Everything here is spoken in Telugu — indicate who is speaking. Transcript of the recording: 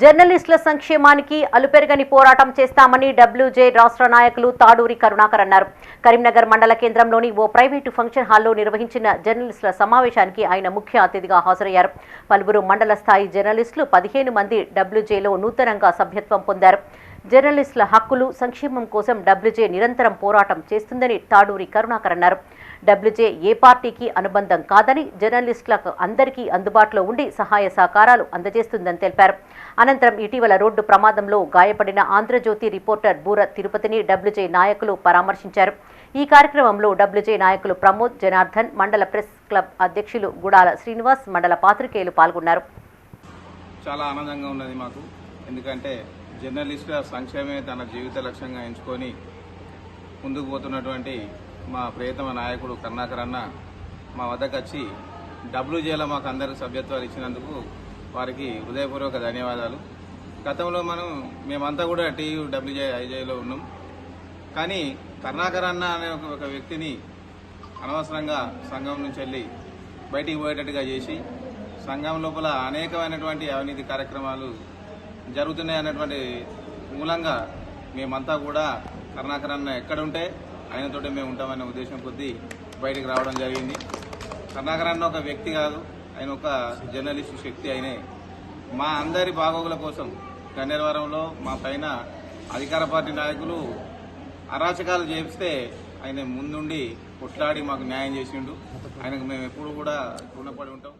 Speaker 1: జర్నలిస్టుల సంక్షేమానికి అలుపెరగని పోరాటం చేస్తామని డబ్ల్యూజే రాష్ట్ర నాయకులు తాడూరి కరుణాకర్ అన్నారు. కరీంనగర్ మండల కేంద్రంలోని ఓ ప్రైవేటు ఫంక్షన్ హాల్లో నిర్వహించిన జర్నలిస్టుల సమావేశానికి ఆయన ముఖ్య అతిథిగా హాజరయ్యారు. పలువురు మండల స్థాయి జర్నలిస్టులు పదిహేను మంది డబ్ల్యూజేలో నూతనంగా సభ్యత్వం పొందారు. జర్నలిస్టుల హక్కులు సంక్షేమం కోసం డబ్ల్యూజే నిరంతరం పోరాటం చేస్తుందని తాడూరి కరుణాకర్ అన్నారు. డబ్ల్యూజే ఏ పార్టీకి అనుబంధం కాదని జర్నలిస్టులకు అందరికీ అందుబాటులో ఉండి సహాయ సహకారాలు అందజేస్తుందని తెలిపారు. అనంతరం ఇటీవల రోడ్డు ప్రమాదంలో గాయపడిన ఆంధ్రజ్యోతి రిపోర్టర్ బూర తిరుపతిని డబ్ల్యూజే నాయకులు పరామర్శించారు. ఈ కార్యక్రమంలో డబ్ల్యూజే నాయకులు ప్రమోద్ జనార్దన్ మండల ప్రెస్ క్లబ్ అధ్యక్షులు గుడాల శ్రీనివాస్ మండల పాత్రికేయులు పాల్గొన్నారు.
Speaker 2: చాలా ఆనందంగా ఉన్నది మాకు. ఎందుకంటే జర్నలిస్టుల సంక్షేమమే తన జీవిత లక్ష్యంగా ఎంచుకొని ముందుకు పోతున్నటువంటి మా ప్రియతమ నాయకుడు కర్ణాకర్ అన్న మా వద్దకు వచ్చి డబ్ల్యూజేలో మాకు అందరికి సభ్యత్వాలు ఇచ్చినందుకు వారికి హృదయపూర్వక ధన్యవాదాలు. గతంలో మనం మేమంతా కూడా టీయూ డబ్ల్యూజే ఐజేలో ఉన్నాం. కానీ కర్ణాకర్ అన్న అనే ఒక వ్యక్తిని అనవసరంగా సంఘం నుంచి వెళ్ళి బయటికి పోయేటట్టుగా చేసి సంఘం లోపల అనేకమైనటువంటి అవినీతి కార్యక్రమాలు జరుగుతున్నాయి అన్నటువంటి మూలంగా మేమంతా కూడా కర్ణాకర్ అన్న ఎక్కడుంటే ఆయనతోటే మేము ఉంటామనే ఉద్దేశం కొద్దీ బయటికి రావడం జరిగింది. కర్ణాకర్ అన్న ఒక వ్యక్తి కాదు ఆయన ఒక జర్నలిస్ట్ శక్తి ఆయనే. మా అందరి బాగోగుల కోసం గన్నేరవరంలో మా పైన అధికార పార్టీ నాయకులు అరాచకాలు చేపిస్తే ఆయన ముందుండి కొట్లాడి మాకు న్యాయం చేసిండు. ఆయనకు మేము ఎప్పుడు కూడా రుణపడి ఉంటాం.